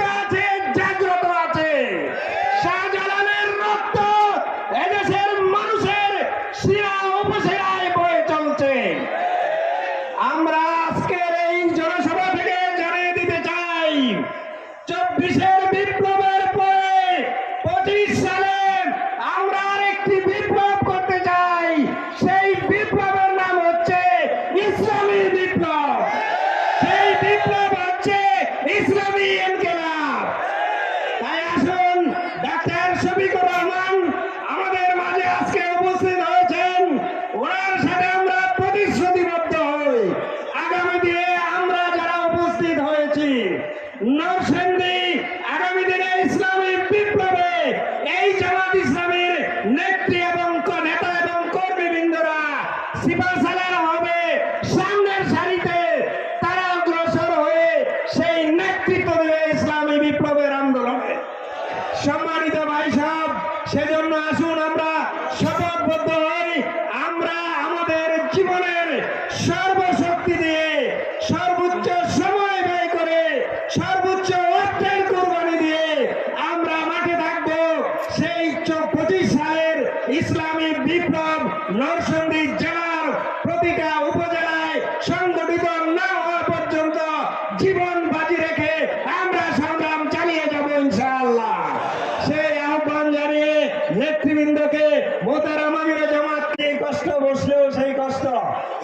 Peter Narsingdi আগামী দিনে ইসলামী বিপ্লবে এই জামাত ইসলামীর নেত্রী এবং নেতা এবং কর্মীবৃন্দরা সিপাহসালার প্রতিটা উপজেলায় সংগঠিত না হওয়া পর্যন্ত জীবন বাজি রেখে আমরা সংগ্রাম চালিয়ে যাব ইনশাআল্লাহ। সেই আহ্বান জানিয়ে নেতৃবৃন্দকে মোতারাম আমিরে জামাত এই কষ্ট বসলেও সেই কষ্ট।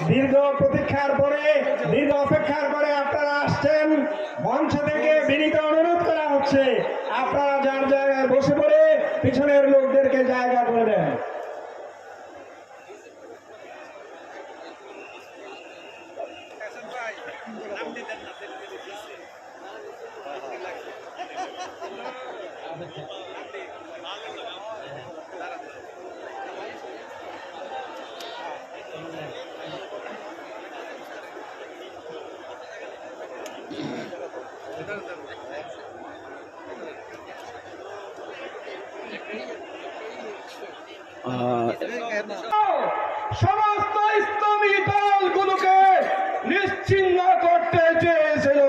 দীর্ঘ প্রতীক্ষার পরে, দীর্ঘ অপেক্ষার পরে আপনারা আসছেন। মঞ্চ থেকে বিনীত অনুরোধ করা হচ্ছে, আপনারা যার জায়গায় বসে পড়ে, পিছনের লোকদেরকে জায়গা করে দেন। সমস্ত ইসলামী দলগুলোকে নিশ্চিন্ন করতে চেয়েছিল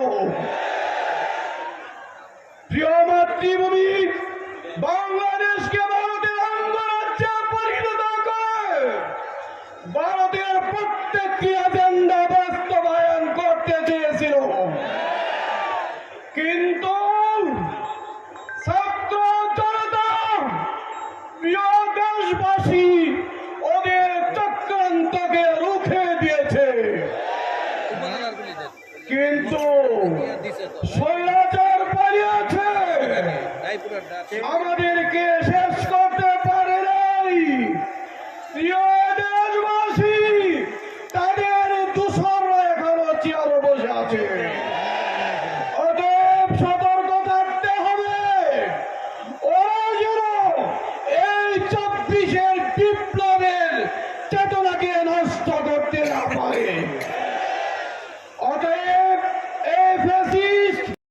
প্রিয় মাতৃভূমি বাংলাদেশকে ভারতের অঙ্গরাজ্যে পরিণত করে। ভারতের প্রত্যেকটি এজেন্ডা বাস্তবায়ন করতে চেয়েছিল। কিন্তু ছাত্র জনতা, প্রিয় দেশবাসী, ওদের চক্রান্তকে রুখে দিয়েছে। কিন্তু স্বৈরাচার পালিয়েছে। আমাদেরকে শেষ করতে পারে নাই। প্রিয় দেশবাসী, তাদের দূষণরা এখনও চেয়ার বসে আছে। অতএব সত